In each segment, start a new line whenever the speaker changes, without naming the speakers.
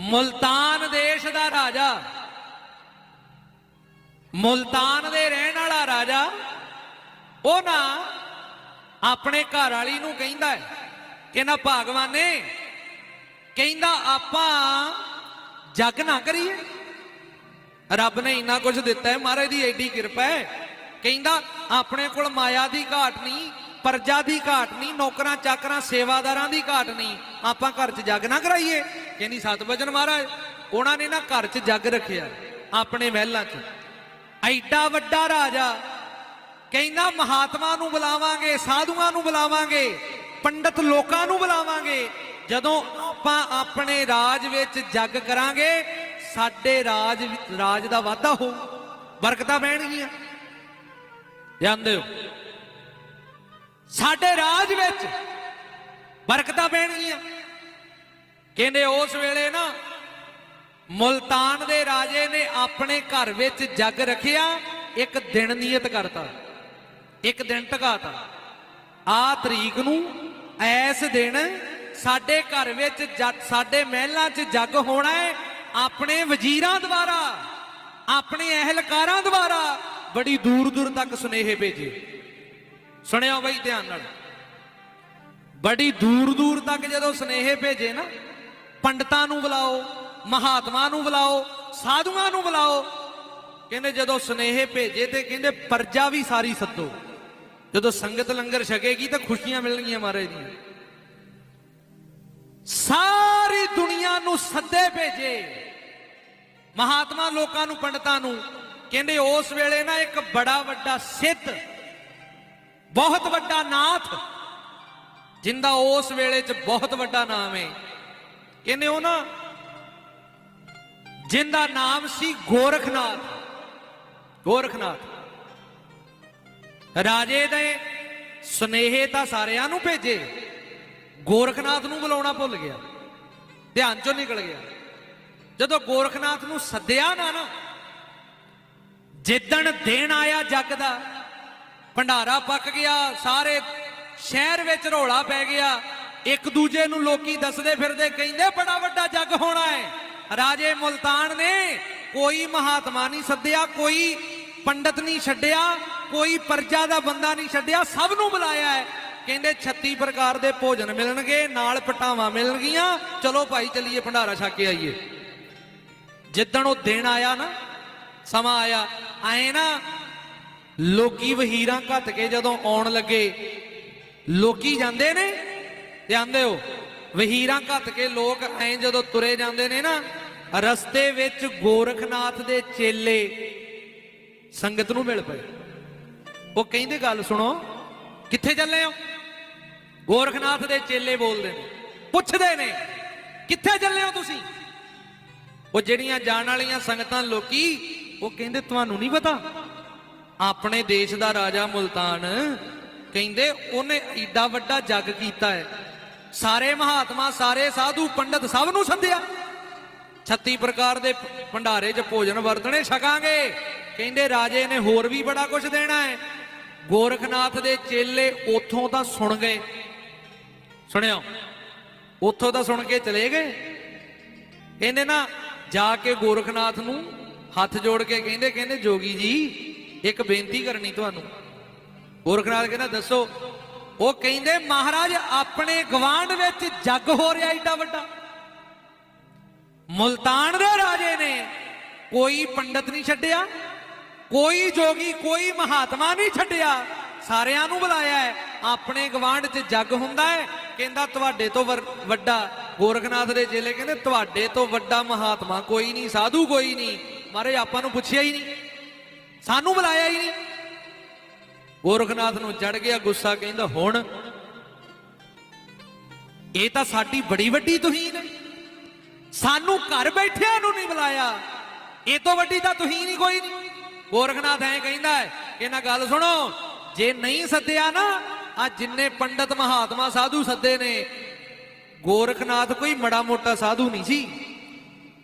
ਮੁਲਤਾਨ ਦੇਸ਼ ਦਾ ਰਾਜਾ। ਮੁਲਤਾਨ ਦੇ ਰਹਿਣ ਵਾਲਾ ਰਾਜਾ, ਉਹ ਨਾ ਆਪਣੇ ਘਰ ਵਾਲੀ ਨੂੰ ਕਹਿੰਦਾ ਹੈ ਕਿ ਨਾ ਭਗਵਾਨੇ, ਕਹਿੰਦਾ ਆਪਾਂ ਜੱਗ ਨਾ ਕਰੀਏ। ਰੱਬ ਨੇ ਇੰਨਾ ਕੁਝ ਦਿੱਤਾ ਹੈ, ਮਹਾਰਾਜ ਦੀ ਐਡੀ ਕਿਰਪਾ ਹੈ। ਕਹਿੰਦਾ ਆਪਣੇ ਕੋਲ ਮਾਇਆ ਦੀ ਘਾਟ ਨਹੀਂ ਪਰਜਾ ਦੀ ਘਾਟ ਨਹੀਂ, ਨੌਕਰਾਂ, ਚਾਕਰਾਂ, ਸੇਵਾਦਾਰਾਂ ਦੀ ਘਾਟ ਨਹੀਂ। ਆਪਾਂ ਘਰ 'ਚ ਜੱਗ ਨਾ ਕਰਾਈਏ। ਕਹਿੰਦੀ ਸਤ ਮਹਾਰਾਜ, ਉਹਨਾਂ ਨੇ ਨਾ ਘਰ 'ਚ ਜੱਗ ਰੱਖਿਆ, ਆਪਣੇ ਮਹਿਲਾਂ 'ਚ। ਐਡਾ ਵੱਡਾ ਰਾਜਾ, ਕਹਿੰਦਾ ਮਹਾਤਮਾ ਨੂੰ ਬੁਲਾਵਾਂਗੇ, ਸਾਧੂਆਂ ਨੂੰ ਬੁਲਾਵਾਂਗੇ, ਪੰਡਤ ਲੋਕਾਂ ਨੂੰ ਬੁਲਾਵਾਂਗੇ। ਜਦੋਂ ਆਪਾਂ ਆਪਣੇ ਰਾਜ ਵਿੱਚ ਜੱਗ ਕਰਾਂਗੇ, ਸਾਡੇ ਰਾਜ ਰਾਜ ਦਾ ਵਾਧਾ ਹੋ ਬਰਕਤਾਂ ਪੈਣਗੀਆਂ। ਜਾਣਦੇ ਹੋ। ਸਾਡੇ ਰਾਜ ਵਿੱਚ ਬਰਕਤਾਂ ਪੈਣਗੀਆਂ। ਕਹਿੰਦੇ ਉਸ ਵੇਲੇ ਨਾ ਮੁਲਤਾਨ ਦੇ ਰਾਜੇ ਨੇ ਆਪਣੇ ਘਰ ਵਿੱਚ ਜੱਗ ਰੱਖਿਆ, ਇੱਕ ਦਿਨ ਨਿਯਤ ਕਰਤਾ। ਇੱਕ ਦਿਨ ਟਿਕਾਤਾ। ਆ ਤਰੀਕ ਨੂੰ ਐਸ ਦਿਨ ਸਾਡੇ ਘਰ ਵਿੱਚ ਜੱਟ ਸਾਡੇ ਮਹਿਲਾਂ 'ਚ ਜੱਗ ਹੋਣਾ ਹੈ। ਆਪਣੇ ਵਜ਼ੀਰਾਂ ਦੁਆਰਾ, ਆਪਣੇ ਅਹਿਲਕਾਰਾਂ ਦੁਆਰਾ ਬੜੀ ਦੂਰ ਦੂਰ ਤੱਕ ਸੁਨੇਹੇ ਭੇਜੇ। ਸੁਣਿਓ ਬਈ ਧਿਆਨ ਨਾਲ। ਬੜੀ ਦੂਰ ਦੂਰ ਤੱਕ ਜਦੋਂ ਸੁਨੇਹੇ ਭੇਜੇ ਨਾ, ਪੰਡਤਾਂ ਨੂੰ ਬੁਲਾਓ, ਮਹਾਤਮਾ ਨੂੰ ਬੁਲਾਓ, ਸਾਧੂਆਂ ਨੂੰ ਬੁਲਾਓ, ਕਹਿੰਦੇ ਜਦੋਂ ਸੁਨੇਹੇ ਭੇਜੇ ਤੇ ਕਹਿੰਦੇ ਪਰਜਾ ਵੀ ਸਾਰੀ ਸੱਦੋ। ਜਦੋਂ ਸੰਗਤ ਲੰਗਰ ਛਕੇਗੀ ਤਾਂ ਖੁਸ਼ੀਆਂ ਮਿਲਣਗੀਆਂ ਮਹਾਰਾਜ ਦੀਆਂ। ਸਾਰੀ ਦੁਨੀਆ ਨੂੰ ਸੱਦੇ ਭੇਜੇ। ਮਹਾਤਮਾ ਲੋਕਾਂ ਨੂੰ, ਪੰਡਤਾਂ ਨੂੰ, ਕਹਿੰਦੇ ਉਸ ਵੇਲੇ ਨਾ ਇੱਕ ਬੜਾ ਵੱਡਾ ਸਿੱਧ ਬਹੁਤ ਵੱਡਾ ਨਾਥ, ਜਿੰਦਾ ਉਸ ਵੇਲੇ 'ਚ ਬਹੁਤ ਵੱਡਾ ਨਾਮ ਹੈ ਕਹਿੰਦੇ ਉਹ ਨਾ, ਜਿੰਦਾ ਨਾਮ ਸੀ ਗੋਰਖਨਾਥ। ਗੋਰਖਨਾਥ। ਰਾਜੇ ਦੇ ਸੁਨੇਹੇ ਤਾਂ ਸਾਰਿਆਂ ਨੂੰ ਭੇਜੇ। ਗੋਰਖਨਾਥ ਨੂੰ ਬੁਲਾਉਣਾ ਭੁੱਲ ਗਿਆ। ਧਿਆਨ ਚੋਂ ਨਿਕਲ ਗਿਆ। ਜਦੋਂ ਗੋਰਖਨਾਥ ਨੂੰ ਸੱਦਿਆ ਨਾ ਨਾ, ਜਿੱਦਣ ਦੇਣ ਆਇਆ ਜੱਗ ਦਾ ਭੰਡਾਰਾ ਪੱਕ ਗਿਆ, ਸਾਰੇ ਸ਼ਹਿਰ ਵਿੱਚ ਰੌਲਾ ਪੈ ਗਿਆ। ਇੱਕ ਦੂਜੇ ਨੂੰ ਲੋਕੀ ਦੱਸਦੇ ਫਿਰਦੇ, ਕਹਿੰਦੇ ਬੜਾ ਵੱਡਾ ਜੱਗ ਹੋਣਾ ਹੈ। ਰਾਜੇ ਮੁਲਤਾਨ ਨੇ ਕੋਈ ਮਹਾਤਮਾ ਨਹੀਂ ਸੱਦਿਆ, ਕੋਈ ਪੰਡਤ ਨਹੀਂ ਛੱਡਿਆ, ਕੋਈ ਪਰਜਾ ਦਾ ਬੰਦਾ ਨਹੀਂ ਛੱਡਿਆ, ਸਭ ਨੂੰ ਬੁਲਾਇਆ ਹੈ। ਕਹਿੰਦੇ 36 ਪ੍ਰਕਾਰ ਦੇ ਭੋਜਨ ਮਿਲਣਗੇ, ਨਾਲ ਪਟਾਵਾਂ ਮਿਲਣਗੀਆਂ। ਚਲੋ ਭਾਈ, ਚੱਲੀਏ ਭੰਡਾਰਾ ਛਕ ਕੇ ਆਈਏ। ਜਿੱਦਣ ਉਹ ਦਿਨ ਆਇਆ ਨਾ, ਸਮਾਂ ਆਇਆ, ਆਏ ਨਾ ਲੋਕੀ ਵਹੀਰਾਂ ਘੱਟ ਕੇ ਜਦੋਂ ਆਉਣ ਲੱਗੇ, ਲੋਕੀ ਜਾਂਦੇ ਨੇ? ਜਾਂਦੇ ਹੋ? ਵਹੀਰਾਂ ਘੱਟ ਕੇ ਲੋਕ ਐ ਜਦੋਂ ਤੁਰੇ ਜਾਂਦੇ ਨੇ ਨਾ, ਰਸਤੇ ਵਿੱਚ ਗੋਰਖਨਾਥ ਦੇ ਚੇਲੇ ਸੰਗਤ ਨੂੰ ਮਿਲ ਪਏ। ਉਹ ਕਹਿੰਦੇ ਗੱਲ ਸੁਣੋ, ਕਿੱਥੇ ਚੱਲੇ ਹੋ? ਗੋਰਖਨਾਥ ਦੇ ਚੇਲੇ ਬੋਲਦੇ ਨੇ, ਪੁੱਛਦੇ ਨੇ, ਕਿੱਥੇ ਚੱਲੇ ਹੋ ਤੁਸੀਂ? ਉਹ ਜਿਹੜੀਆਂ ਜਾਣ ਵਾਲੀਆਂ ਸੰਗਤਾਂ ਲੋਕੀ, ਉਹ ਕਹਿੰਦੇ, ਤੁਹਾਨੂੰ ਨਹੀਂ ਪਤਾ ਆਪਣੇ ਦੇਸ਼ ਦਾ ਰਾਜਾ ਮੁਲਤਾਨ ਕਹਿੰਦੇ ਉਹਨੇ ਏਡਾ ਵੱਡਾ ਜੱਗ ਕੀਤਾ ਹੈ। ਸਾਰੇ ਮਹਾਤਮਾ, ਸਾਰੇ ਸਾਧੂ, ਪੰਡਤ ਸਭ ਨੂੰ ਸੱਦਿਆ 36 ਪ੍ਰਕਾਰ ਦੇ ਭੰਡਾਰੇ 'ਚ ਭੋਜਨ ਵਰਤਣੇ ਛਕਾਂਗੇ। ਕਹਿੰਦੇ ਰਾਜੇ ਨੇ ਹੋਰ ਵੀ ਬੜਾ ਕੁਝ ਦੇਣਾ ਹੈ। ਗੋਰਖਨਾਥ ਦੇ ਚੇਲੇ ਉੱਥੋਂ ਤਾਂ ਸੁਣ ਗਏ। ਸੁਣਿਓ, ਉੱਥੋਂ ਤਾਂ ਸੁਣ ਕੇ ਚਲੇ ਗਏ। ਇਹਨੇ ਨਾ ਜਾ ਕੇ ਗੋਰਖਨਾਥ ਨੂੰ ਹੱਥ ਜੋੜ ਕੇ ਕਹਿੰਦੇ ਕਹਿੰਦੇ ਜੋਗੀ ਜੀ ਇੱਕ ਬੇਨਤੀ ਕਰਨੀ ਤੁਹਾਨੂੰ। ਗੋਰਖਨਾਥ ਕਹਿੰਦਾ ਦੱਸੋ, ਉਹ ਕਹਿੰਦੇ, ਮਹਾਰਾਜ, ਆਪਣੇ ਗਵਾਂਡ ਵਿੱਚ ਜੱਗ ਹੋ ਰਿਹਾ ਏਡਾ ਵੱਡਾ। ਮੁਲਤਾਨ ਦੇ ਰਾਜੇ ਨੇ ਕੋਈ ਪੰਡਤ ਨਹੀਂ ਛੱਡਿਆ, ਕੋਈ ਜੋਗੀ, ਕੋਈ ਮਹਾਤਮਾ ਨਹੀਂ ਛੱਡਿਆ। ਸਾਰਿਆਂ ਨੂੰ ਬੁਲਾਇਆ ਹੈ, ਆਪਣੇ ਗਵਾਂਡ 'ਚ ਜੱਗ ਹੁੰਦਾ ਹੈ। ਕਹਿੰਦਾ, ਤੁਹਾਡੇ ਤੋਂ ਵਰ- ਵੱਡਾ ਗੋਰਖਨਾਥ ਦੇ ਜ਼ਿਲ੍ਹੇ ਕਹਿੰਦੇ, ਤੁਹਾਡੇ ਤੋਂ ਵੱਡਾ ਮਹਾਤਮਾ ਕੋਈ ਨਹੀਂ, ਸਾਧੂ ਕੋਈ ਨਹੀਂ। ਮਹਾਰਾਜ ਆਪਾਂ ਨੂੰ ਪੁੱਛਿਆ ਹੀ ਨਹੀਂ। ਸਾਨੂੰ ਬੁਲਾਇਆ ਹੀ ਨਹੀਂ। ਗੋਰਖਨਾਥ ਨੂੰ ਚੜ ਗਿਆ, ਗੁੱਸਾ ਕਹਿੰਦਾ, ਹੁਣ, ਇਹ ਤਾਂ ਸਾਡੀ ਬੜੀ ਵੱਡੀ ਤੁਹੀਨ ਹੈ ਸਾਨੂੰ ਘਰ ਬੈਠਿਆਂ ਨੂੰ ਨਹੀਂ ਬੁਲਾਇਆ। ਇਹ ਤੋਂ ਵੱਡੀ ਤਾਂ ਤੁਹੀਨ ਹੀ ਕੋਈ ਨਹੀਂ। ਗੋਰਖਨਾਥ ਐਂ ਕਹਿੰਦਾ ਹੈ ਇਹਨਾਂ ਗੱਲ ਸੁਣੋ, ਜੇ ਨਹੀਂ ਸੱਦਿਆ ਨਾ, ਆ ਜਿੰਨੇ ਪੰਡਤ ਮਹਾਤਮਾ ਸਾਧੂ ਸੱਦੇ ਨੇ, ਗੋਰਖਨਾਥ ਕੋਈ ਮੜਾ ਮੋਟਾ ਸਾਧੂ ਨਹੀਂ ਸੀ।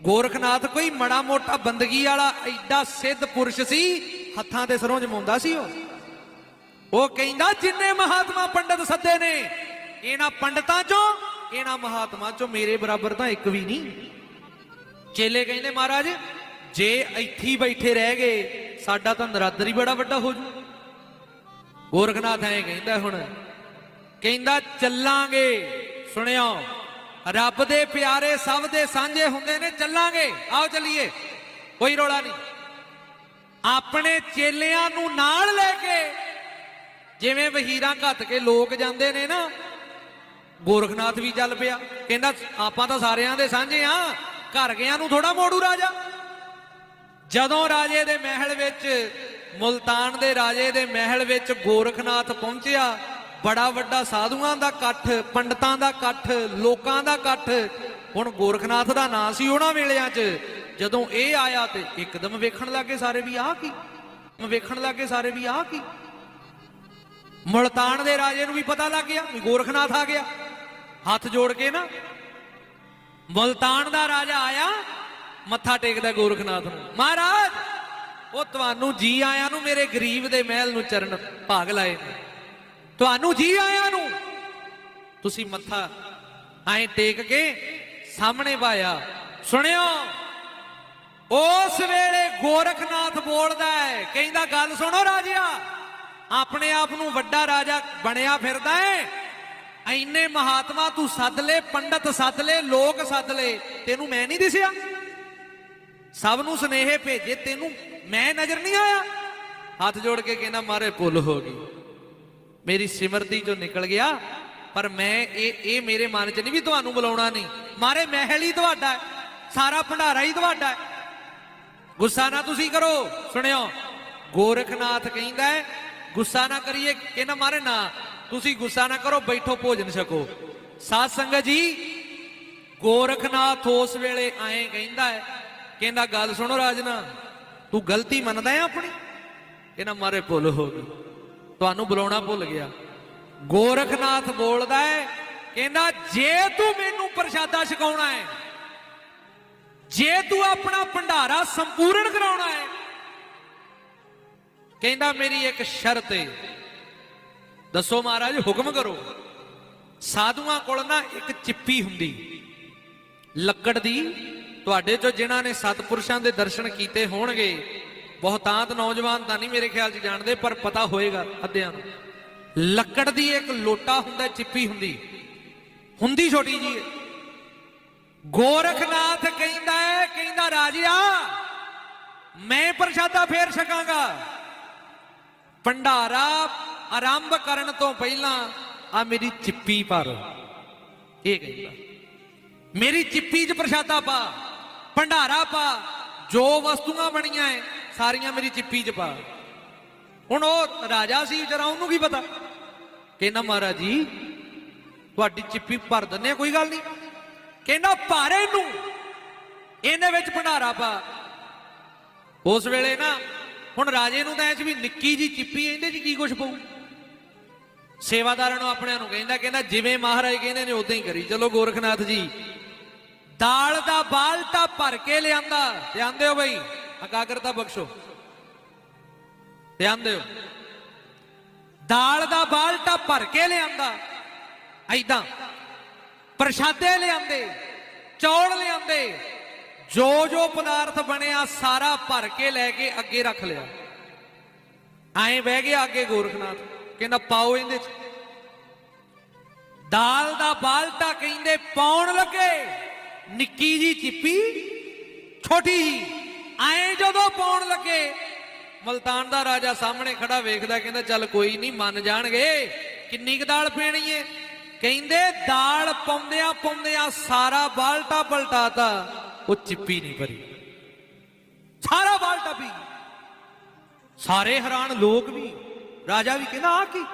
ਗੋਰਖਨਾਥ ਕੋਈ ਮੜਾ ਮੋਟਾ ਬੰਦਗੀ ਵਾਲਾ ਐਡਾ ਸਿੱਧ ਪੁਰਸ਼ ਸੀ, ਹੱਥਾਂ ਤੇ ਸਰੋਂ ਜਮਾਉਂਦਾ ਸੀ ਉਹ। ਉਹ ਕਹਿੰਦਾ, ਜਿੰਨੇ ਮਹਾਤਮਾ ਪੰਡਤ ਸੱਦੇ ਨੇ, ਇਹਨਾਂ ਪੰਡਤਾਂ ਚੋਂ, ਇਹਨਾਂ ਮਹਾਤਮਾ ਚੋਂ ਮੇਰੇ ਬਰਾਬਰ ਤਾਂ ਇੱਕ ਵੀ ਨਹੀਂ। ਚੇਲੇ ਕਹਿੰਦੇ, ਮਹਾਰਾਜ, ਜੇ ਇੱਥੇ ਬੈਠੇ ਰਹਿ ਗਏ, ਸਾਡਾ ਤਾਂ ਨਰਾਦਰ ਹੀ ਬੜਾ ਵੱਡਾ ਹੋ ਜੂ। ਗੋਰਖਨਾਥ ਐਂ ਕਹਿੰਦਾ ਹੁਣ, ਕਹਿੰਦਾ, ਚੱਲਾਂਗੇ, ਸੁਣਿਓ ਰੱਬ ਦੇ ਪਿਆਰੇ ਸਭ ਦੇ ਸਾਂਝੇ ਹੁੰਦੇ ਨੇ, ਚੱਲਾਂਗੇ। ਆਓ ਚੱਲੀਏ। ਕੋਈ ਰੋਲਾ ਨਹੀਂ। ਆਪਣੇ ਚੇਲਿਆਂ ਨੂੰ ਨਾਲ ਲੈ ਕੇ, ਜਿਵੇਂ ਵਹੀਰਾਂ ਘੱਤ ਕੇ ਲੋਕ ਜਾਂਦੇ ਨੇ ਨਾ, ਗੋਰਖਨਾਥ ਵੀ ਚੱਲ ਪਿਆ। ਕਹਿੰਦਾ, ਆਪਾਂ ਤਾਂ ਸਾਰਿਆਂ ਦੇ ਸਾਂਝੇ ਆ। ਘਰ ਗਿਆਂ ਨੂੰ ਥੋੜਾ ਮੋੜੂ ਰਾਜਾ। ਜਦੋਂ ਰਾਜੇ ਦੇ ਮਹਿਲ ਵਿੱਚ, ਮੁਲਤਾਨ ਦੇ ਰਾਜੇ ਦੇ ਮਹਿਲ ਵਿੱਚ ਗੋਰਖਨਾਥ ਪਹੁੰਚਿਆ ਬੜਾ ਵੱਡਾ ਸਾਧੂਆਂ ਦਾ ਇਕੱਠ, ਪੰਡਤਾਂ ਦਾ ਇਕੱਠ, ਲੋਕਾਂ ਦਾ ਇਕੱਠ। ਹੁਣ ਗੋਰਖਨਾਥ ਦਾ ਨਾਂ ਸੀ ਉਹਨਾਂ ਵੇਲਿਆਂ 'ਚ। ਜਦੋਂ ਇਹ ਆਇਆ ਤੇ ਇੱਕਦਮ ਵੇਖਣ ਲੱਗੇ ਸਾਰੇ ਵੀ ਆਹ ਕੀ? ਵੇਖਣ ਲੱਗੇ ਸਾਰੇ ਵੀ ਆਹ ਕੀ? ਮੁਲਤਾਨ ਦੇ ਰਾਜੇ ਨੂੰ ਵੀ ਪਤਾ ਲੱਗ ਗਿਆ ਵੀ ਗੋਰਖਨਾਥ ਆ ਗਿਆ। ਹੱਥ ਜੋੜ ਕੇ ਨਾ, ਮੁਲਤਾਨ ਦਾ ਰਾਜਾ ਆਇਆ, ਮੱਥਾ ਟੇਕਦਾ ਗੋਰਖਨਾਥ ਨੂੰ। ਮਹਾਰਾਜ, ਉਹ ਤੁਹਾਨੂੰ ਜੀ ਆਇਆਂ ਨੂੰ ਮੇਰੇ ਗਰੀਬ ਦੇ ਮਹਿਲ ਨੂੰ ਚਰਨ ਭਾਗ ਲਾਏ ਤੁਹਾਨੂੰ ਜੀ ਆਇਆਂ ਨੂੰ। ਤੁਸੀਂ ਮੱਥਾ ਐਂ ਟੇਕ ਕੇ ਸਾਹਮਣੇ ਪਾਇਆ ਸੁਣਿਓ, ਉਸ ਵੇਲੇ ਗੋਰਖਨਾਥ ਬੋਲਦਾ ਹੈ, ਕਹਿੰਦਾ, ਗੱਲ ਸੁਣੋ ਰਾਜਿਆ, ਆਪਣੇ ਆਪ ਨੂੰ ਵੱਡਾ ਰਾਜਾ ਬਣਿਆ ਫਿਰਦਾ ਹੈ। ਐਨੇ ਮਹਾਤਮਾ ਤੂੰ ਸੱਦ ਲੈ, ਪੰਡਤ ਸੱਦ ਲੈ, ਲੋਕ ਸੱਦ ਲੈ, ਤੈਨੂੰ ਮੈਂ ਨਹੀਂ ਦਿਸਿਆ। ਸਭ ਨੂੰ ਸਨੇਹੇ ਭੇਜੇ, ਤੈਨੂੰ ਮੈਂ ਨਜ਼ਰ ਨਹੀਂ ਆਇਆ। ਹੱਥ ਜੋੜ ਕੇ ਕਹਿੰਦਾ, ਮਾਰੇ ਭੁੱਲ ਹੋ ਗਈ। ਮੇਰੀ ਸਿਮਰਤੀ ਚੋਂ ਨਿਕਲ ਗਿਆ, ਪਰ ਮੈਂ ਇਹ ਇਹ ਮੇਰੇ ਮਨ 'ਚ ਨਹੀਂ ਵੀ ਤੁਹਾਨੂੰ ਬੁਲਾਉਣਾ ਨਹੀਂ। ਮਾਰੇ ਮਹਿਲ ਹੀ ਤੁਹਾਡਾ ਹੈ, ਸਾਰਾ ਭੰਡਾਰਾ ਹੀ ਤੁਹਾਡਾ ਹੈ। ਗੁੱਸਾ ਨਾ ਤੁਸੀਂ ਕਰੋ, ਸੁਣਿਓ। ਗੋਰਖਨਾਥ ਕਹਿੰਦਾ ਹੈ, ਗੁੱਸਾ ਨਾ ਕਰੀਏ ਕਹਿੰਦਾ ਮਾਰੇ ਨਾ। ਤੁਸੀਂ ਗੁੱਸਾ ਨਾ ਕਰੋ, ਬੈਠੋ, ਭੋਜਨ ਛਕੋ। ਸਾਧ ਸੰਗਤ ਜੀ, ਗੋਰਖਨਾਥ ਉਸ ਵੇਲੇ ਆਏ ਕਹਿੰਦਾ ਹੈ, ਕਹਿੰਦਾ, ਗੱਲ ਸੁਣੋ ਰਾਜਨਾ, ਤੂੰ ਗਲਤੀ ਮੰਨਦਾ ਹੈ ਆਪਣੀ? ਕਹਿੰਦਾ, ਮਾਰੇ ਭੁੱਲ ਹੋ ਗਈ। ਤੁਹਾਨੂੰ ਬੁਲਾਉਣਾ ਭੁੱਲ ਗਿਆ। ਗੋਰਖਨਾਥ ਬੋਲਦਾ ਹੈ, ਕਹਿੰਦਾ, ਜੇ ਤੂੰ ਮੈਨੂੰ ਪ੍ਰਸ਼ਾਦਾ ਛਕਾਉਣਾ ਹੈ, ਜੇ ਤੂੰ ਆਪਣਾ ਭੰਡਾਰਾ ਸੰਪੂਰਨ ਕਰਾਉਣਾ ਹੈ, ਕਹਿੰਦਾ ਮੇਰੀ ਇੱਕ ਸ਼ਰਤ ਹੈ। ਦੱਸੋ ਮਹਾਰਾਜ, ਹੁਕਮ ਕਰੋ। ਸਾਧੂਆਂ ਕੋਲ ਨਾ ਇੱਕ ਚਿੱਪੀ ਹੁੰਦੀ, ਲੱਕੜ ਦੀ, ਤੁਹਾਡੇ ਚੋਂ ਜਿਨ੍ਹਾਂ ਨੇ ਸਤਪੁਰਸ਼ਾਂ ਦੇ ਦਰਸ਼ਨ ਕੀਤੇ ਹੋਣਗੇ ਬਹੁਤਾਂਤ ਨੌਜਵਾਨ ਤਾਂ ਨਹੀਂ ਮੇਰੇ ਖਿਆਲ 'ਚ ਜਾਣਦੇ, ਪਰ ਪਤਾ ਹੋਏਗਾ ਅੱਧਿਆਂ ਨੂੰ। ਲੱਕੜ ਦੀ ਇੱਕ ਲੋਟਾ ਹੁੰਦਾ, ਚਿੱਪੀ ਹੁੰਦੀ। ਹੁੰਦੀ ਛੋਟੀ ਜੀ ਗੋਰਖਨਾਥ ਕਹਿੰਦਾ ਹੈ, ਕਹਿੰਦਾ ਰਾਜਿਆ, ਮੈਂ ਪ੍ਰਸ਼ਾਦਾ ਫੇਰ ਸਕਾਂਗਾ ਭੰਡਾਰਾ ਆਰੰਭ ਕਰਨ ਤੋਂ ਪਹਿਲਾਂ ਆ ਮੇਰੀ ਚਿੱਪੀ ਪਰ ਇਹ ਕਹਿੰਦਾ, ਮੇਰੀ ਚਿੱਪੀ 'ਚ ਪ੍ਰਸ਼ਾਦਾ ਪਾ, ਭੰਡਾਰਾ ਪਾ, ਜੋ ਵਸਤੂਆਂ ਬਣੀਆਂ ਐ ਸਾਰੀਆਂ ਮੇਰੀ ਚਿੱਪੀ 'ਚ ਪਾ। ਹੁਣ ਉਹ ਰਾਜਾ ਸੀ ਜਰਾ ਉਹਨੂੰ ਕੀ ਪਤਾ? ਕਹਿੰਦਾ ਮਹਾਰਾਜ ਜੀ ਤੁਹਾਡੀ ਚਿੱਪੀ ਭਰ ਦਿੰਨੇ ਆ, ਕੋਈ ਗੱਲ ਨਹੀਂ। ਕਹਿੰਦਾ ਭਾਰੇ ਨੂੰ ਇਹਦੇ ਵਿੱਚ ਭੰਡਾਰਾ ਪਾ। ਉਸ ਵੇਲੇ ਨਾ ਹੁਣ ਰਾਜੇ ਨੂੰ ਤਾਂ ਐ ਵੀ ਨਿੱਕੀ ਜੀ ਚਿੱਪੀ ਇਹਦੇ 'ਚ ਕੀ ਕੁਝ ਪਊ? ਸੇਵਾਦਾਰਾਂ ਨੂੰ ਆਪਣਿਆਂ ਨੂੰ ਕਹਿੰਦਾ ਕਹਿੰਦਾ ਜਿਵੇਂ ਮਹਾਰਾਜ ਕਹਿੰਦੇ ਨੇ ਉਦਾਂ ਹੀ ਕਰੀ। ਚਲੋ ਗੋਰਖਨਾਥ ਜੀ ਦਾਲ ਦਾ ਬਾਲਟਾ ਭਰ ਕੇ ਲਿਆਂਦਾ। ਲਿਆਂਦੇ ਹੋ ਬਈ? ਇਕਾਗਰਤਾ ਬਖਸ਼ੋ। ਧਿਆਨ ਦਿਓ। ਦਾਲ ਦਾ ਬਾਲਟਾ ਭਰ ਕੇ ਲਿਆਂਦਾ। ਐਦਾਂ ਪ੍ਰਸ਼ਾਦੇ ਲਿਆਂਦੇ, ਚੌਲ ਲਿਆਂਦੇ। ਜੋ ਜੋ ਪਦਾਰਥ ਬਣਿਆ, ਸਾਰਾ ਭਰ ਕੇ ਲੈ ਕੇ ਅੱਗੇ ਰੱਖ ਲਿਆ। ਐਂ ਬਹਿ ਗਿਆ ਅੱਗੇ ਗੋਰਖਨਾਥ। ਕਹਿੰਦਾ, ਪਾਓ ਇਹਦੇ ਚ। ਦਾਲ ਦਾ ਬਾਲਟਾ ਕਹਿੰਦੇ, ਪਾਉਣ ਲੱਗੇ। ਨਿੱਕੀ ਜੀ ਚਿੱਪੀ, ਛੋਟੀ ਜੀ ਐਂ ਜਦੋਂ ਪਾਉਣ ਲੱਗੇ, ਮਲਤਾਨ ਦਾ ਰਾਜਾ ਸਾਹਮਣੇ ਖੜਾ ਵੇਖਦਾ, ਕਹਿੰਦਾ, ਚੱਲ ਕੋਈ ਨਹੀਂ, ਮੰਨ ਜਾਣਗੇ। ਕਿੰਨੀ ਕੁ ਦਾਲ ਪੀਣੀ ਏ? ਕਹਿੰਦੇ, ਦਾਲ ਪਾਉਂਦਿਆਂ ਪਾਉਂਦਿਆਂ ਸਾਰਾ ਬਾਲਟਾ ਪਲਟਾਤਾ, ਉਹ ਚਿੱਪੀ ਨਹੀਂ ਭਰੀ। ਸਾਰਾ ਬਾਲਟਾ ਪੀ ਸਾਰੇ ਹੈਰਾਨ ਲੋਕ ਵੀ। ਰਾਜਾ ਵੀ ਕਹਿੰਦਾ ਆ ਕੀ,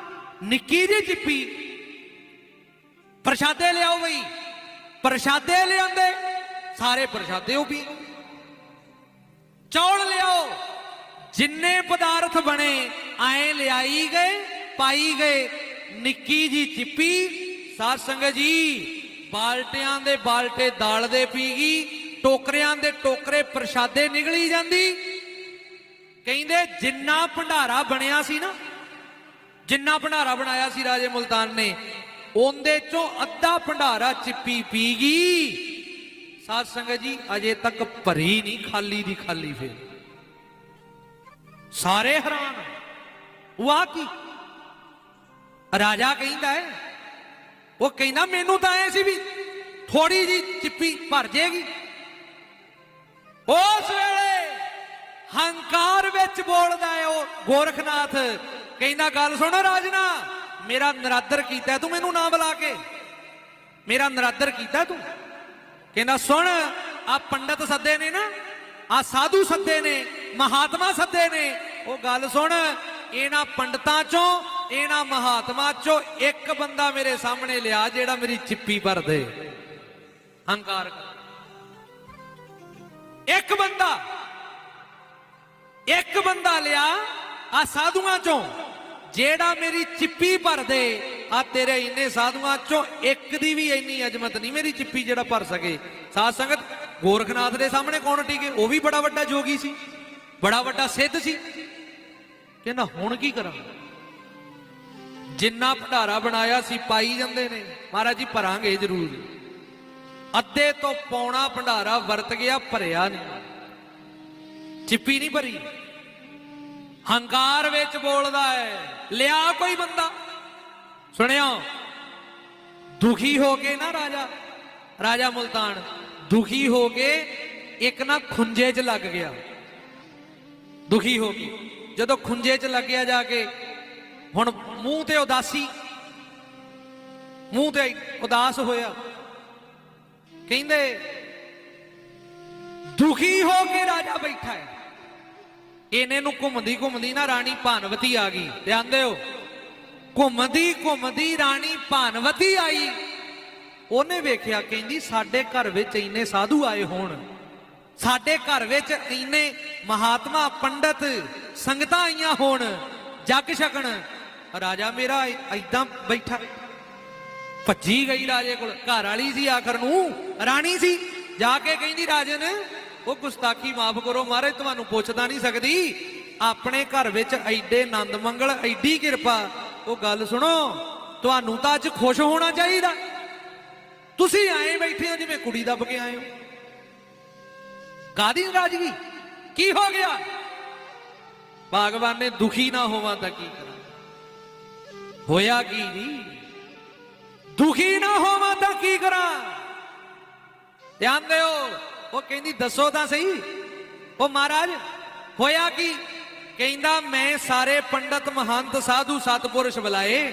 ਨਿੱਕੀ ਜਿਹੀ ਚਿੱਪੀ। ਪ੍ਰਸ਼ਾਦੇ ਲਿਆਓ ਬਈ। ਪ੍ਰਸ਼ਾਦੇ ਲਿਆਂਦੇ, ਸਾਰੇ ਪ੍ਰਸ਼ਾਦੇ ਉਹ ਪੀ ਚੌਲ ਲਿਆਓ। ਜਿੰਨੇ ਪਦਾਰਥ ਬਣੇ ਐ ਲਿਆਈ ਗਏ, ਪਾਈ ਗਏ। ਨਿੱਕੀ ਜੀ ਚਿੱਪੀ ਸਾਧ ਸੰਗਤ ਜੀ, ਬਾਲਟਿਆਂ ਦੇ ਬਾਲਟੇ ਦਾਲ ਦੇ ਪੀ ਗਈ, ਟੋਕਰਿਆਂ ਦੇ ਟੋਕਰੇ ਪ੍ਰਸ਼ਾਦੇ ਨਿਕਲੀ ਜਾਂਦੀ। ਕਹਿੰਦੇ ਜਿੰਨਾ ਭੰਡਾਰਾ ਬਣਿਆ ਸੀ ਨਾ, ਜਿੰਨਾ ਭੰਡਾਰਾ ਬਣਾਇਆ ਸੀ ਰਾਜੇ ਮੁਲਤਾਨ ਨੇ, ਉਹਦੇ ਚੋਂ ਅੱਧਾ ਭੰਡਾਰਾ ਚਿੱਪੀ ਪੀ ਗਈ। ਸਾਧ ਸੰਗਤ ਜੀ, ਅਜੇ ਤੱਕ ਭਰੀ ਨਹੀਂ, ਖਾਲੀ ਦੀ ਖਾਲੀ ਫੇਰ। ਸਾਰੇ ਹੈਰਾਨ। ਉਹ ਆ ਕੀ? ਰਾਜਾ ਕਹਿੰਦਾ ਹੈ, ਉਹ ਕਹਿੰਦਾ, ਮੈਨੂੰ ਤਾਂ ਐ ਸੀ ਵੀ ਥੋੜੀ ਜੀ ਚਿੱਪੀ ਭਰ ਜੇਗੀ। ਉਸ ਵੇਲੇ ਹੰਕਾਰ ਵਿੱਚ ਬੋਲਦਾ ਹੈ ਉਹ ਗੋਰਖਨਾਥ। ਕਹਿੰਦਾ, ਗੱਲ ਸੁਣੋ ਰਾਜਨਾ, ਮੇਰਾ ਨਰਾਦਰ ਕੀਤਾ ਤੂੰ, ਮੈਨੂੰ ਨਾ ਬੁਲਾ ਕੇ। ਮੇਰਾ ਨਰਾਦਰ ਕੀਤਾ ਤੂੰ। ਕਹਿੰਦਾ, ਸੁਣ ਆ ਪੰਡਤ ਸੱਦੇ ਨੇ ਨਾ ਆ ਸਾਧੂ ਸੱਦੇ ਨੇ, ਮਹਾਤਮਾ ਸੱਦੇ ਨੇ। ਉਹ ਗੱਲ ਸੁਣ, ਇਹਨਾਂ ਪੰਡਤਾਂ ਚੋਂ, ਇਹਨਾਂ ਮਹਾਤਮਾ ਚੋਂ ਇੱਕ ਬੰਦਾ ਮੇਰੇ ਸਾਹਮਣੇ ਲਿਆ, ਜਿਹੜਾ ਮੇਰੀ ਚਿੱਪੀ ਭਰ ਦੇ ਹੰਕਾਰ ਇੱਕ ਬੰਦਾ ਇੱਕ ਬੰਦਾ ਲਿਆ ਆ ਸਾਧੂਆਂ ਚੋਂ, ਜਿਹੜਾ ਮੇਰੀ ਚਿੱਪੀ ਭਰ ਦੇ ਆ ਤੇਰੇ ਇੰਨੇ ਸਾਧੂਆਂ ਚੋਂ ਇੱਕ ਦੀ ਵੀ ਇੰਨੀ ਅਜਮਤ ਨਹੀਂ ਮੇਰੀ ਚਿੱਪੀ ਜਿਹੜਾ ਭਰ ਸਕੇ। ਸਾਧ ਸੰਗਤ, ਗੋਰਖਨਾਥ ਦੇ ਸਾਹਮਣੇ ਕੌਣ ਟਿਕੇ? ਉਹ ਵੀ ਬੜਾ ਵੱਡਾ ਜੋਗੀ ਸੀ, ਬੜਾ ਵੱਡਾ ਸਿੱਧ ਸੀ। ਕਹਿੰਦਾ, ਹੁਣ ਕੀ ਕਰਾਂ? ਜਿੰਨਾ ਭੰਡਾਰਾ ਬਣਾਇਆ ਸੀ, ਪਾਈ ਜਾਂਦੇ ਨੇ। ਮਹਾਰਾਜ ਜੀ, ਭਰਾਂਗੇ ਜ਼ਰੂਰ। ਅੱਧੇ ਤੋਂ ਪੌਣਾ ਭੰਡਾਰਾ ਵਰਤ ਗਿਆ, ਭਰਿਆ ਨਹੀਂ। ਚਿੱਪੀ ਨਹੀਂ ਭਰੀ। ਹੰਕਾਰ ਵਿੱਚ ਬੋਲਦਾ ਹੈ, ਲਿਆ ਕੋਈ ਬੰਦਾ। ਸੁਣਿਓ, ਦੁਖੀ ਹੋ ਕੇ ਨਾ ਰਾਜਾ ਰਾਜਾ ਮੁਲਤਾਨ, ਦੁਖੀ ਹੋ ਕੇ ਇੱਕ ਨਾ ਖੁੰਝੇ 'ਚ ਲੱਗ ਗਿਆ। ਦੁਖੀ ਹੋ ਕੇ, ਜਦੋਂ ਖੁੰਝੇ 'ਚ ਲੱਗਿਆ ਜਾ ਕੇ, ਹੁਣ ਮੂੰਹ ਤੇ ਉਦਾਸੀ, ਮੂੰਹ ਤੇ ਉਦਾਸ ਹੋਇਆ। ਕਹਿੰਦੇ, ਦੁਖੀ ਹੋ ਕੇ ਰਾਜਾ ਬੈਠਾ ਹੈ। ਇਹਨੇ ਨੂੰ ਘੁੰਮਦੀ ਘੁੰਮਦੀ ਨਾ ਰਾਣੀ ਭਾਨਵਤੀ ਆ ਗਈ ਧਿਆਨ ਦਿਓ ਘੁੰਮਦੀ ਘੁੰਮਦੀ ਰਾਣੀ ਭਾਨਵਤੀ ਆਈ। ਉਹਨੇ ਵੇਖਿਆ ਕਹਿੰਦੀ, ਸਾਡੇ ਘਰ ਵਿੱਚ ਇੰਨੇ ਸਾਧੂ ਆਏ ਹੋਣ। ਸਾਡੇ ਘਰ ਵਿੱਚ ਇੰਨੇ ਮਹਾਤਮਾ, ਪੰਡਤ, ਸੰਗਤਾਂ ਆਈਆਂ ਹੋਣ। ਜੱਗ ਛਕਣ। ਰਾਜਾ ਮੇਰਾ ਐਦਾਂ ਬੈਠਾ। ਭੱਜੀ ਗਈ ਰਾਜੇ ਕੋਲ। ਘਰ ਵਾਲੀ ਸੀ ਆਖਰ ਨੂੰ, ਰਾਣੀ ਸੀ। ਜਾ ਕੇ ਕਹਿੰਦੀ ਰਾਜੇ ਨੇ ਉਹ ਗੁਸਤਾਖੀ ਮਾਫ ਕਰੋ, ਮਹਾਰਾਜ, ਤੁਹਾਨੂੰ ਪੁੱਛਦਾ ਨਹੀਂ ਸਕਦੀ। ਆਪਣੇ ਘਰ ਵਿੱਚ ਐਡੇ ਆਨੰਦ ਮੰਗਲ ਐਡੀ ਕਿਰਪਾ। ਉਹ ਗੱਲ ਸੁਣੋ, ਤੁਹਾਨੂੰ ਤਾਂ ਅੱਜ ਖੁਸ਼ ਹੋਣਾ ਚਾਹੀਦਾ। ਤੁਸੀਂ ਆਏ ਬੈਠੇ ਹੋ ਜਿਵੇਂ ਕੁੜੀ ਦੱਬ ਕੇ ਆਏ ਹੋ। ਕਾਦੀ ਨਾਰਾਜ਼ਗੀ? ਕੀ ਹੋ ਗਿਆ? ਭਗਵਾਨ ਨੇ ਦੁਖੀ ਨਾ ਹੋਵਾਂ ਤਾਂ ਕੀ ਕਰਾਂ? ਹੋਇਆ ਕੀ ਜੀ? ਦੁਖੀ ਨਾ ਹੋਵਾਂ ਤਾਂ ਕੀ ਕਰਾਂ? ਧਿਆਨ ਦਿਓ, ਉਹ ਕਹਿੰਦੀ ਦੱਸੋ ਤਾਂ ਸਹੀ। ਉਹ ਮਹਾਰਾਜ, ਹੋਇਆ ਕੀ? ਕਹਿੰਦਾ, ਮੈਂ ਸਾਰੇ ਪੰਡਤ ਮਹੰਤ ਸਾਧੂ ਸਤਪੁਰਸ਼ ਬੁਲਾਏ।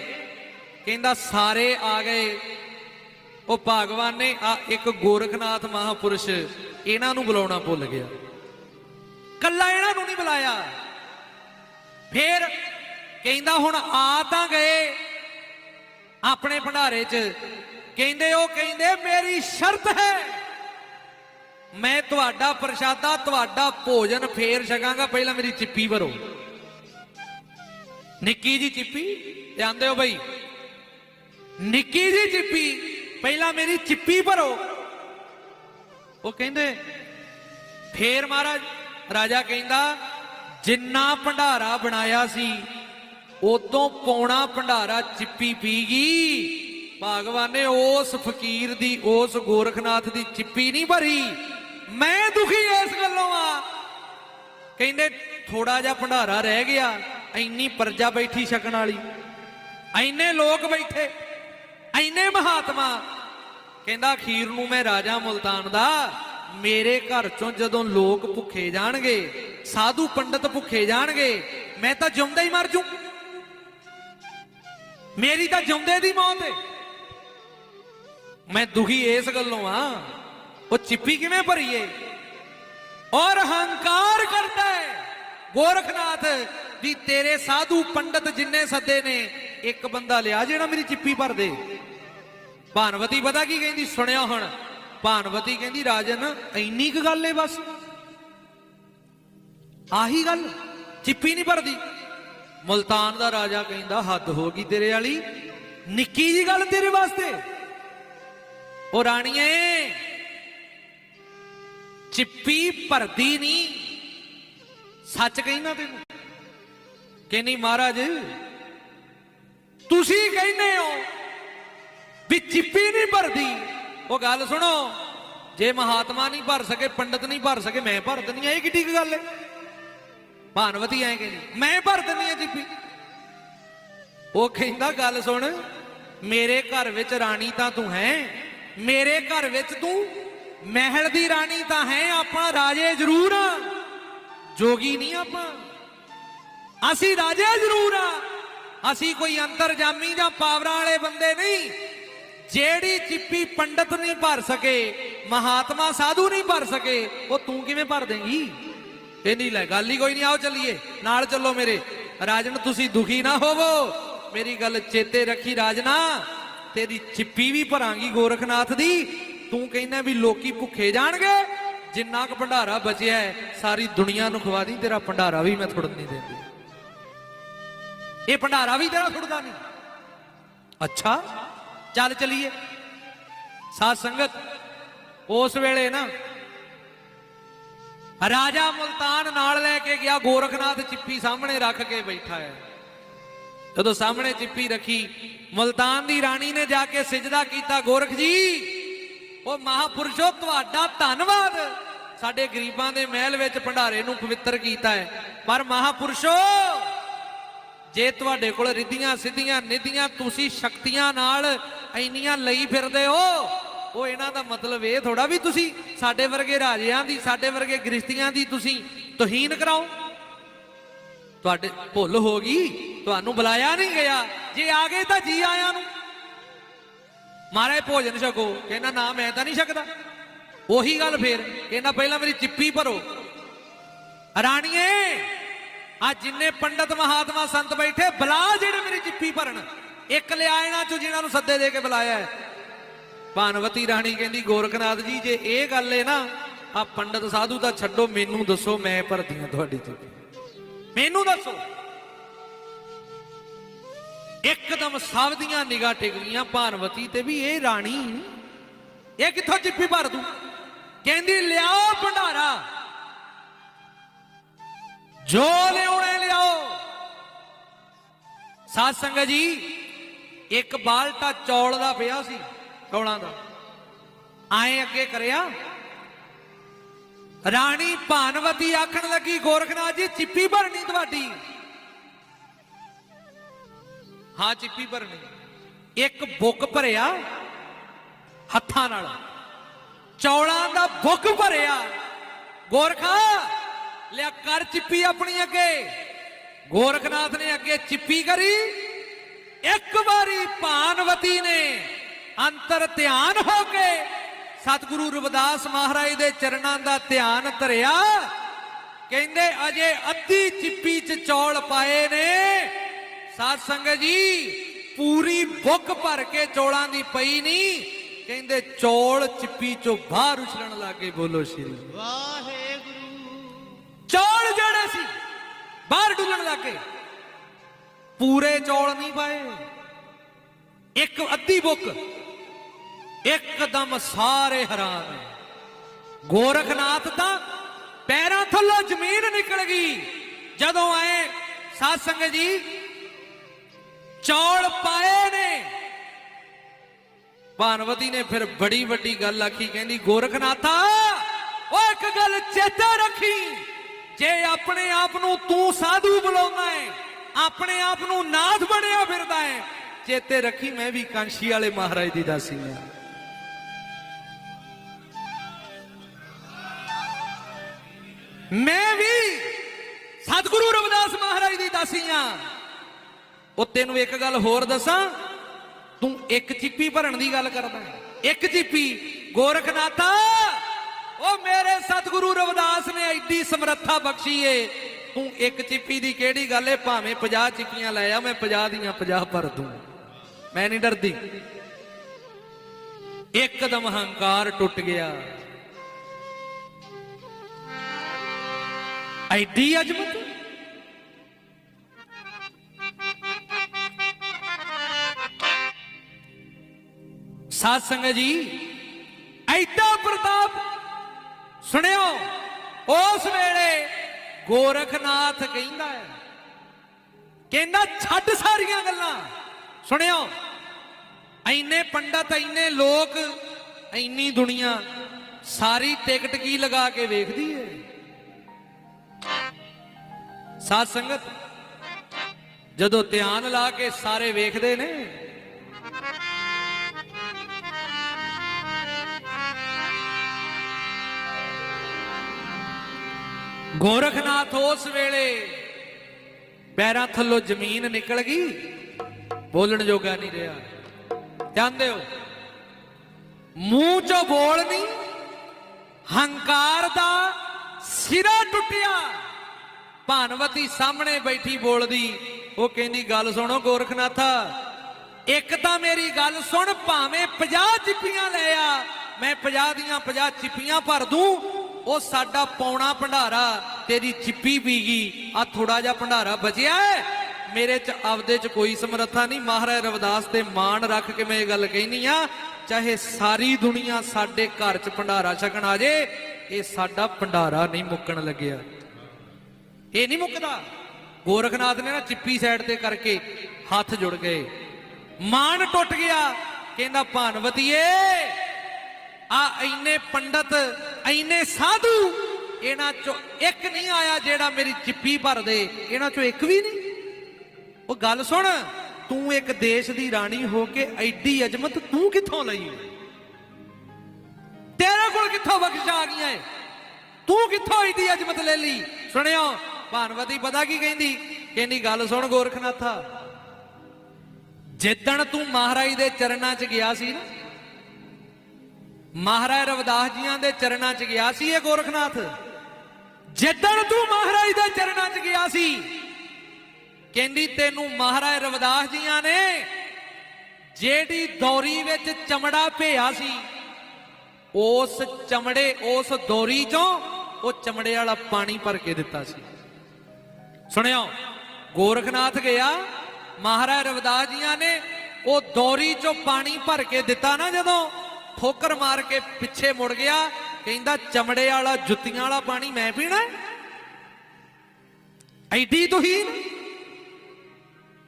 ਕਹਿੰਦਾ, ਸਾਰੇ ਆ ਗਏ। ਉਹ ਭਗਵਾਨ ਨੇ ਆ ਇੱਕ ਗੋਰਖਨਾਥ ਮਹਾਪੁਰਸ਼ ਇਹਨਾਂ ਨੂੰ ਬੁਲਾਉਣਾ ਭੁੱਲ ਗਿਆ। ਕੱਲਾ ਇਹਨਾਂ ਨੂੰ ਨਹੀਂ ਬੁਲਾਇਆ। ਫੇਰ ਕਹਿੰਦਾ, ਹੁਣ ਆ ਤਾਂ ਗਏ ਆਪਣੇ ਭੰਡਾਰੇ 'ਚ। ਕਹਿੰਦੇ, ਉਹ ਕਹਿੰਦੇ, ਮੇਰੀ ਸ਼ਰਤ ਹੈ। ਮੈਂ ਤੁਹਾਡਾ ਪ੍ਰਸ਼ਾਦਾ, ਤੁਹਾਡਾ ਭੋਜਨ ਫੇਰ ਛਕਾਂਗਾ। ਪਹਿਲਾਂ ਮੇਰੀ ਚਿੱਪੀ ਭਰੋ। ਨਿੱਕੀ ਜੀ ਚਿੱਪੀ, ਧਿਆਨ ਦਿਓ ਬਈ। ਨਿੱਕੀ ਜੀ ਚਿੱਪੀ, ਪਹਿਲਾਂ ਮੇਰੀ ਚਿੱਪੀ ਭਰੋ। ਉਹ ਕਹਿੰਦੇ, ਫੇਰ ਮਹਾਰਾਜ, ਰਾਜਾ ਕਹਿੰਦਾ, ਜਿੰਨਾ ਭੰਡਾਰਾ ਬਣਾਇਆ ਸੀ, ਉਦੋਂ ਪੌਣਾ ਭੰਡਾਰਾ ਚਿੱਪੀ ਪੀ ਗਈ। ਭਗਵਾਨ ਨੇ ਉਸ ਫਕੀਰ ਦੀ, ਉਸ ਗੋਰਖਨਾਥ ਦੀ ਚਿੱਪੀ ਨਹੀਂ ਭਰੀ। ਮੈਂ ਦੁਖੀ ਇਸ ਗੱਲੋਂ ਆ। ਕਹਿੰਦੇ, ਥੋੜਾ ਜਿਹਾ ਭੰਡਾਰਾ ਰਹਿ ਗਿਆ ਇੰਨੀ ਪਰਜਾ ਬੈਠੀ ਛਕਣ ਵਾਲੀ। ਐਨੇ ਲੋਕ ਬੈਠੇ, ਐਨੇ ਮਹਾਤਮਾ। ਕਹਿੰਦਾ, ਅਖੀਰ ਨੂੰ ਮੈਂ ਰਾਜਾ ਮੁਲਤਾਨ ਦਾ। ਮੇਰੇ ਘਰ ਚੋਂ ਜਦੋਂ ਲੋਕ ਭੁੱਖੇ ਜਾਣਗੇ, ਸਾਧੂ ਪੰਡਤ ਭੁੱਖੇ ਜਾਣਗੇ, ਮੈਂ ਤਾਂ ਜਿਉਂਦਾ ਹੀ ਮਰ ਜੂ। ਮੇਰੀ ਤਾਂ ਜਿਉਂਦੇ ਦੀ ਮੌਤ ਹੈ ਮੈਂ ਦੁਖੀ ਇਸ ਗੱਲੋਂ ਆ। ਉਹ ਚਿੱਪੀ ਕਿਵੇਂ ਭਰੀਏ? ਔਰ ਹੰਕਾਰ ਕਰਦਾ ਹੈ। ਗੋਰਖਨਾਥ ਵੀ ਤੇਰੇ ਸਾਧੂ ਪੰਡਤ ਜਿੰਨੇ ਸੱਦੇ ਨੇ, ਇੱਕ ਬੰਦਾ ਲਿਆ ਜਿਹੜਾ ਮੇਰੀ ਚਿੱਪੀ ਭਰ ਦੇ। ਭਾਨਵਤੀ ਪਤਾ ਕੀ ਕਹਿੰਦੀ? ਸੁਣਿਆ ਹੁਣ। ਭਾਨਵਤੀ ਕਹਿੰਦੀ, ਰਾਜਨ, ਇੰਨੀ ਕੁ ਗੱਲ ਏ ਬਸ। ਆਹੀ ਗੱਲ, ਚਿੱਪੀ ਨਹੀਂ ਭਰਦੀ। ਮੁਲਤਾਨ ਦਾ ਰਾਜਾ ਕਹਿੰਦਾ, ਹੱਦ ਹੋ ਗਈ ਤੇਰੇ ਵਾਲੀ। ਨਿੱਕੀ ਜੀ ਗੱਲ ਤੇਰੇ ਵਾਸਤੇ। ਉਹ ਰਾਣੀਏ ਚਿੱਪੀ ਭਰਦੀ ਨਹੀਂ ਸੱਚ ਕਹਿੰਦਾ ਤੈਨੂੰ? ਕਹਿੰਦੀ, ਮਹਾਰਾਜ, ਤੁਸੀਂ ਕਹਿੰਦੇ ਹੋ ਵੀ ਚਿੱਪੀ ਨਹੀਂ ਭਰਦੀ। ਉਹ ਗੱਲ ਸੁਣੋ, ਜੇ ਮਹਾਤਮਾ ਨਹੀਂ ਭਰ ਸਕੇ, ਪੰਡਤ ਨਹੀਂ ਭਰ ਸਕੇ, ਮੈਂ ਭਰ ਦਿੰਦੀ ਆ ਇਹ ਕਿੱਡੀ ਕੁ ਗੱਲ ਹੈ? ਭਾਨਵਤੀ ਐ ਕਹਿੰਦੀ, ਮੈਂ ਭਰ ਦਿੰਦੀ ਆ ਚਿੱਪੀ। ਉਹ ਕਹਿੰਦਾ, ਗੱਲ ਸੁਣ, ਮੇਰੇ ਘਰ ਵਿੱਚ ਰਾਣੀ ਤਾਂ ਤੂੰ ਹੈ, ਮੇਰੇ ਘਰ ਵਿੱਚ ਤੂੰ ਮਹਿਲ ਦੀ ਰਾਣੀ ਤਾਂ ਹੈ ਆਪਾਂ ਰਾਜੇ ਜ਼ਰੂਰ। ਆ ਜੋਗੀ ਨਹੀਂ ਆਪਾਂ। ਅਸੀਂ ਰਾਜੇ ਜ਼ਰੂਰ ਆ। ਅਸੀਂ ਕੋਈ ਅੰਤਰਜਾਮੀ ਜਾਂ ਪਾਵਰਾਂ ਵਾਲੇ ਬੰਦੇ ਨਹੀਂ। ਜਿਹੜੀ ਚਿੱਪੀ ਪੰਡਤ ਨਹੀਂ ਭਰ ਸਕੇ, ਮਹਾਤਮਾ ਸਾਧੂ ਨਹੀਂ ਭਰ ਸਕੇ, ਉਹ ਤੂੰ ਕਿਵੇਂ ਭਰ ਦੇਂਗੀ? ਇਹ ਨਹੀਂ ਲੈ, ਗੱਲ ਹੀ ਕੋਈ ਨਹੀਂ, ਆਓ ਚੱਲੀਏ। ਨਾਲ ਚੱਲੋ ਮੇਰੇ। ਰਾਜਨ, ਤੁਸੀਂ ਦੁਖੀ ਨਾ ਹੋਵੋ। ਮੇਰੀ ਗੱਲ ਚੇਤੇ ਰੱਖੀ ਰਾਜਨਾ। ਤੇਰੀ ਚਿੱਪੀ ਵੀ ਭਰਾਂਗੀ ਗੋਰਖਨਾਥ ਦੀ। ਤੂੰ ਕਹਿੰਦਾ ਵੀ ਲੋਕੀ ਭੁੱਖੇ ਜਾਣਗੇ, ਜਿੰਨਾ ਕੁ ਭੰਡਾਰਾ ਬਚਿਆ ਹੈ, ਸਾਰੀ ਦੁਨੀਆ ਨੂੰ ਖਵਾ ਦੀ, ਤੇਰਾ ਭੰਡਾਰਾ ਵੀ ਮੈਂ ਥੁੜਨ ਨਹੀਂ ਦਿੰਦੀ। ਇਹ ਭੰਡਾਰਾ ਵੀ ਤੇਰਾ ਥੁੜਦਾ ਨਹੀਂ। ਅੱਛਾ, ਚੱਲ ਚਲੀਏ। ਸਾਧ ਸੰਗਤ, ਉਸ ਵੇਲੇ ਨਾ, ਰਾਜਾ ਮੁਲਤਾਨ ਨਾਲ ਲੈ ਕੇ ਗਿਆ, ਗੋਰਖਨਾਥ ਚਿੱਪੀ ਸਾਹਮਣੇ ਰੱਖ ਕੇ ਬੈਠਾ ਹੈ। ਜਦੋਂ ਸਾਹਮਣੇ ਚਿੱਪੀ ਰੱਖੀ, ਮੁਲਤਾਨ ਦੀ ਰਾਣੀ ਨੇ ਜਾ ਕੇ ਸਿਜਦਾ ਕੀਤਾ, ਗੋਰਖ ਜੀ ਉਹ ਮਹਾਪੁਰਸ਼ੋ, ਤੁਹਾਡਾ ਧੰਨਵਾਦ। ਸਾਡੇ ਗਰੀਬਾਂ ਦੇ ਮਹਿਲ ਵਿੱਚ ਭੰਡਾਰੇ ਨੂੰ ਪਵਿੱਤਰ ਕੀਤਾ ਹੈ। ਪਰ ਮਹਾਪੁਰਸ਼ੋ, ਜੇ ਤੁਹਾਡੇ ਕੋਲ ਰਿੱਧੀਆਂ, ਸਿੱਧੀਆਂ, ਨਿਧੀਆਂ, ਤੁਸੀਂ ਸ਼ਕਤੀਆਂ ਨਾਲ ਇੰਨੀਆਂ ਲਈ ਫਿਰਦੇ ਹੋ, ਉਹ ਇਹਨਾਂ ਦਾ ਮਤਲਬ ਇਹ ਥੋੜਾ ਵੀ ਤੁਸੀਂ ਸਾਡੇ ਵਰਗੇ ਰਾਜਿਆਂ ਦੀ, ਸਾਡੇ ਵਰਗੇ ਗ੍ਰਿਸ਼ਤੀਆਂ ਦੀ ਤੁਸੀਂ ਤੋਹੀਨ ਕਰਾਓ। ਤੁਹਾਡੇ ਭੁੱਲ ਹੋ ਗਈ, ਤੁਹਾਨੂੰ ਬੁਲਾਇਆ ਨਹੀਂ ਗਿਆ। ਜੇ ਆ ਗਏ ਤਾਂ ਜੀ ਆਇਆਂ ਨੂੰ। ਮਹਾਰਾਜ ਭੋਜਨ ਛਕੋ। ਕਹਿੰਦਾ, ਨਾ, ਮੈਂ ਤਾਂ ਨਹੀਂ ਛਕਦਾ। ਉਹੀ ਗੱਲ ਫੇਰ, ਕਹਿੰਦਾ, ਪਹਿਲਾਂ ਮੇਰੀ ਚਿੱਪੀ ਭਰੋ। ਰਾਣੀਏ ਆ ਜਿੰਨੇ ਪੰਡਤ ਮਹਾਤਮਾ ਸੰਤ ਬੈਠੇ, ਬੁਲਾ ਜਿਹੜੇ ਮੇਰੀ ਚਿੱਪੀ ਭਰਨ। ਇੱਕ ਲਿਆ ਇਹਨਾਂ ਚੋਂ ਜਿਨ੍ਹਾਂ ਨੂੰ ਸੱਦੇ ਦੇ ਕੇ ਬੁਲਾਇਆ ਭਾਨਵਤੀ ਰਾਣੀ ਕਹਿੰਦੀ, ਗੋਰਖਨਾਥ ਜੀ, ਜੇ ਇਹ ਗੱਲ ਏ ਨਾ ਆ ਪੰਡਤ ਸਾਧੂ ਤਾਂ ਛੱਡੋ, ਮੈਨੂੰ ਦੱਸੋ, ਮੈਂ ਭਰਦੀ ਹਾਂ ਤੁਹਾਡੀ ਚਿੱਪੀ। ਮੈਨੂੰ ਦੱਸੋ। ਇੱਕਦਮ ਸਭ ਦੀਆਂ ਨਿਗਾਹ ਟਿਕ ਗਈਆਂ, ਭਾਨਵਤੀ ਤੇ ਵੀ ਇਹ ਰਾਣੀ। ਇਹ ਕਿੱਥੋਂ ਚਿੱਪੀ ਭਰ ਦੂ? ਕਹਿੰਦੀ, ਲਿਆਓ ਭੰਡਾਰਾ। ਜੋ ਲਿਆਉਣੇ ਲਿਆਓ। ਸਾਧ ਸੰਗਤ ਜੀ, ਇੱਕ ਬਾਲਟਾ ਚੌਲ ਦਾ ਪਿਆ ਸੀ ਕੌਲਾਂ ਦਾ। ਆਏ ਅੱਗੇ ਕਰਿਆ। ਰਾਣੀ ਭਾਨਵਤੀ ਆਖਣ ਲੱਗੀ, ਗੋਰਖਨਾਥ ਜੀ ਚਿੱਪੀ ਭਰਨੀ ਤੁਹਾਡੀ। ਹਾਂ ਚਿੱਪੀ ਭਰਨੀ। ਇੱਕ ਬੁੱਕ ਭਰਿਆ ਹੱਥਾਂ ਨਾਲ। ਚੌਲਾਂ ਦਾ ਬੁੱਕ ਭਰਿਆ। ਗੋਰਖਾ, ਲਿਆ ਕਰ ਚਿੱਪੀ ਆਪਣੀ ਅੱਗੇ। ਗੋਰਖਨਾਥ ਨੇ ਅੱਗੇ ਚਿੱਪੀ ਕਰੀ। ਇੱਕ ਵਾਰੀ ਭਾਨਵਤੀ ਨੇ ਅੰਤਰ ਧਿਆਨ ਹੋ ਕੇ ਸਤਿਗੁਰੂ ਰਵਿਦਾਸ ਮਹਾਰਾਜ ਦੇ ਚਰਨਾਂ ਦਾ ਧਿਆਨ ਧਰਿਆ। ਕਹਿੰਦੇ ਅਜੇ ਅੱਧੀ ਚਿੱਪੀ ਚ ਚੌਲ ਪਾਏ ਨੇ। ਸਾਧ ਸੰਗਤ ਜੀ ਪੂਰੀ ਬੁੱਕ ਭਰ ਕੇ ਚੌਲਾਂ ਦੀ ਪਈ ਨਹੀਂ ਕਹਿੰਦੇ ਚੌਲ ਚਿੱਪੀ ਚੋਂ ਬਾਹਰ ਉਛਲਣ ਲੱਗੇ ਬੋਲੋ ਸ਼੍ਰੀ
ਵਾਹਿਗੁਰੂ।
ਚੌਲ ਜਿਹੜੇ ਸੀ ਬਾਹਰ ਡੁੱਲਣ ਲੱਗੇ ਪੂਰੇ ਚੌਲ ਨਹੀਂ ਪਾਏ। ਇੱਕ ਅੱਧੀ ਬੁੱਕ ਇੱਕਦਮ ਸਾਰੇ ਹੈਰਾਨ ਗੋਰਖਨਾਥ ਤਾਂ ਪੈਰਾਂ ਥੱਲੋਂ ਜ਼ਮੀਨ ਨਿਕਲ ਗਈ। ਜਦੋਂ ਆਏ ਸਾਧ ਸੰਗਤ ਜੀ ਚੌਲ ਪਾਏ ਨੇ। ਭਾਨਵਤੀ ਨੇ ਫਿਰ ਬੜੀ ਵੱਡੀ ਗੱਲ ਆਖੀ, ਕਹਿੰਦੀ, ਗੋਰਖਨਾਥਾ, ਉਹ ਇੱਕ ਗੱਲ ਚੇਤੇ ਰੱਖੀ। ਜੇ ਆਪਣੇ ਆਪ ਨੂੰ ਤੂੰ ਸਾਧੂ ਬੁਲਾਉਂਦਾ ਹੈ ਆਪਣੇ ਆਪ ਨੂੰ ਨਾਥ ਬਣਿਆ ਫਿਰਦਾ ਹੈ ਚੇਤੇ ਰੱਖੀ, ਮੈਂ ਵੀ ਕਾਂਸ਼ੀ ਵਾਲੇ ਮਹਾਰਾਜ ਦੀ ਦਾਸੀ ਹਾਂ ਮੈਂ ਵੀ ਸਤਿਗੁਰੂ ਰਵਿਦਾਸ ਮਹਾਰਾਜ ਦੀ ਦਾਸੀ ਹਾਂ ਉਹ ਤੈਨੂੰ ਇੱਕ ਗੱਲ ਹੋਰ ਦੱਸਾਂ? ਤੂੰ ਇੱਕ ਚਿੱਪੀ ਭਰਨ ਦੀ ਗੱਲ ਕਰਦਾ ਇੱਕ ਚਿੱਪੀ। ਗੋਰਖਨਾਥਾ, ਉਹ ਮੇਰੇ ਸਤਿਗੁਰੂ ਰਵਿਦਾਸ ਨੇ ਐਡੀ ਸਮਰੱਥਾ ਬਖਸ਼ੀ ਏ। ਤੂੰ ਇੱਕ ਚਿੱਪੀ ਦੀ ਕਿਹੜੀ ਗੱਲ ਏ? ਭਾਵੇਂ 50 ਚਿੱਪੀਆਂ ਲੈ ਆ, ਮੈਂ 50 ਦੀਆਂ 50 ਭਰ ਦੂੰ। ਮੈਂ ਨਹੀਂ ਡਰਦੀ। ਇੱਕਦਮ ਹੰਕਾਰ ਟੁੱਟ ਗਿਆ। ਐਡੀ ਅਜਮਤ। ਸਾਧ ਸੰਗਤ ਜੀ, ਐਡਾ ਪ੍ਰਤਾਪ ਸੁਣਿਓ, ਉਸ ਵੇਲੇ ਗੋਰਖਨਾਥ ਕਹਿੰਦਾ ਹੈ ਕਹਿੰਦਾ ਛੱਡ ਸਾਰੀਆਂ ਗੱਲਾਂ। ਸੁਣਿਓ ਐਨੇ ਪੰਡਤ ਐਨੇ ਲੋਕ ਐਨੀ ਦੁਨੀਆ, ਸਾਰੀ ਟਿਕਟ ਕੀ ਲਗਾ ਕੇ ਵੇਖਦੀ ਏ? ਸਾਧ ਸੰਗਤ, ਜਦੋਂ ਧਿਆਨ ਲਾ ਕੇ ਸਾਰੇ ਵੇਖਦੇ ਨੇ ਗੋਰਖਨਾਥ ਉਸ ਵੇਲੇ ਪੈਰਾਂ ਥੱਲੋਂ ਜ਼ਮੀਨ ਨਿਕਲ ਗਈ, ਬੋਲਣ ਜੋਗਾ ਨਹੀਂ ਰਿਹਾ। ਜਾਣਦੇ ਹੋ, ਮੂੰਹ ਚੋਂ ਬੋਲ ਨਹੀਂ, ਹੰਕਾਰ ਦਾ ਸਿਰਾ ਟੁੱਟਿਆ। ਭਾਨਵਤੀ ਸਾਹਮਣੇ ਬੈਠੀ ਬੋਲਦੀ, ਉਹ ਕਹਿੰਦੀ, ਗੱਲ ਸੁਣੋ ਗੋਰਖਨਾਥਾ, ਇੱਕ ਤਾਂ ਮੇਰੀ ਗੱਲ ਸੁਣ, ਭਾਵੇਂ 50 ਚਿੱਪੀਆਂ ਲੈ ਆ, ਮੈਂ 50 ਦੀਆਂ 50 ਚਿੱਪੀਆਂ ਭਰ ਦੂੰ ਉਹ ਸਾਡਾ ਪੌਣਾ ਭੰਡਾਰਾ, ਤੇਰੀ ਚਿੱਪੀ ਪੀ ਗਈ ਆ ਥੋੜਾ ਜਿਹਾ ਭੰਡਾਰਾ ਬਚਿਆ ਹੈ? ਮੇਰੇ ਚ ਆਪਦੇ ਚ ਕੋਈ ਸਮਰੱਥਾ ਨਹੀਂ। ਮਹਾਰਾਜ ਰਵਿਦਾਸ ਤੇ ਮਾਣ ਰੱਖ ਕੇ ਮੈਂ ਇਹ ਗੱਲ ਕਹਿਨੀ ਆ ਚਾਹੇ ਸਾਰੀ ਦੁਨੀਆ ਸਾਡੇ ਘਰ ਚ ਭੰਡਾਰਾ ਛਕਣ ਆ ਜੇ, ਇਹ ਸਾਡਾ ਭੰਡਾਰਾ ਨਹੀਂ ਮੁੱਕਣ ਲੱਗਿਆ। ਇਹ ਨਹੀਂ ਮੁੱਕਦਾ। ਗੋਰਖਨਾਥ ਨੇ ਨਾ ਚਿੱਪੀ ਸਾਈਡ ਤੇ ਕਰਕੇ ਹੱਥ ਜੁੜ ਗਏ। ਮਾਨ ਟੁੱਟ ਗਿਆ। ਕਹਿੰਦਾ, ਭਾਨਵਤੀਏ ਆ ਇੰਨੇ ਪੰਡਤ, ਇੰਨੇ ਸਾਧੂ, ਇਹਨਾਂ ਚੋਂ ਇੱਕ ਨਹੀਂ ਆਇਆ ਜਿਹੜਾ ਮੇਰੀ ਚਿੱਪੀ ਭਰ ਦੇ। ਇਹਨਾਂ ਚੋਂ ਇੱਕ ਵੀ ਨਹੀਂ। ਉਹ ਗੱਲ ਸੁਣ, ਤੂੰ ਇੱਕ ਦੇਸ਼ ਦੀ ਰਾਣੀ ਹੋ ਕੇ ਐਡੀ ਅਜਮਤ ਤੂੰ ਕਿੱਥੋਂ ਲਈ? ਤੇਰੇ ਕੋਲ ਕਿੱਥੋਂ ਬਖਸ਼ ਆ ਗਈਆਂ ਏ? ਤੂੰ ਕਿੱਥੋਂ ਐਡੀ ਅਜਮਤ ਲੈ ਲਈ? ਸੁਣਿਓ, ਭਾਨਵਤੀ ਪਤਾ ਕੀ ਕਹਿੰਦੀ? ਕਹਿੰਦੀ, ਗੱਲ ਸੁਣ ਗੋਰਖਨਾਥਾ। ਜਿੱਦਣ ਤੂੰ ਮਹਾਰਾਜ ਦੇ ਚਰਨਾਂ 'ਚ ਗਿਆ ਸੀ ਨਾ ਮਹਾਰਾਜ ਰਵਿਦਾਸ ਜੀਆਂ ਦੇ ਚਰਨਾਂ 'ਚ ਗਿਆ ਸੀ ਇਹ ਗੋਰਖਨਾਥ? ਜਿੱਦਣ ਤੂੰ ਮਹਾਰਾਜ ਦੇ ਚਰਨਾਂ 'ਚ ਗਿਆ ਸੀ, ਕਹਿੰਦੀ ਤੈਨੂੰ ਮਹਾਰਾਜ ਰਵਿਦਾਸ ਜੀਆਂ ਨੇ ਜਿਹੜੀ ਦੌਰੀ ਵਿੱਚ ਚਮੜਾ ਭੇਆ ਸੀ, ਉਸ ਚਮੜੇ, ਉਸ ਦੌਰੀ ਚੋਂ ਉਹ ਚਮੜੇ ਵਾਲਾ ਪਾਣੀ ਭਰ ਕੇ ਦਿੱਤਾ ਸੀ। ਸੁਣਿਓ, ਗੋਰਖਨਾਥ ਗਿਆ, ਮਹਾਰਾਜ ਰਵਿਦਾਸ ਜੀਆਂ ਨੇ ਉਹ ਦੌਰੀ ਚੋਂ ਪਾਣੀ ਭਰ ਕੇ ਦਿੱਤਾ ਨਾ ਜਦੋਂ ਠੋਕਰ ਮਾਰ ਕੇ ਪਿੱਛੇ ਮੁੜ ਗਿਆ, ਕਹਿੰਦਾ, ਚਮੜੇ ਵਾਲਾ, ਜੁੱਤੀਆਂ ਵਾਲਾ ਪਾਣੀ ਮੈਂ ਪੀਣਾ ਹੈ? ਐਡੀ ਤੁਹੀਨ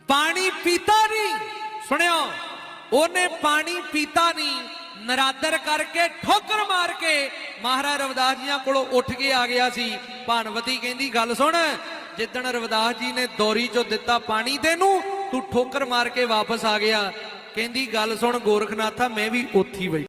ਪਾਣੀ ਪੀਤਾ ਨਹੀਂ। ਸੁਣਿਓ, ਉਹਨੇ ਪਾਣੀ ਪੀਤਾ ਨਹੀਂ। ਨਰਾਦਰ ਕਰਕੇ ਠੋਕਰ ਮਾਰ ਕੇ ਮਹਾਰਾਜ ਰਵਿਦਾਸ ਜੀਆਂ ਕੋਲੋਂ ਉੱਠ ਕੇ ਆ ਗਿਆ ਸੀ। ਭਾਨਵਤੀ ਕਹਿੰਦੀ, ਗੱਲ ਸੁਣ, ਜਿੱਦਣ ਰਵਿਦਾਸ ਜੀ ਨੇ ਦੌਰੀ ਚੋਂ ਦਿੱਤਾ ਪਾਣੀ ਤੈਨੂੰ, ਤੂੰ ਠੋਕਰ ਮਾਰ ਕੇ ਵਾਪਸ ਆ ਗਿਆ। ਕਹਿੰਦੀ, ਗੱਲ ਸੁਣ, ਗੋਰਖਨਾਥਾ, ਮੈਂ ਵੀ ਉੱਥੀ ਬਈ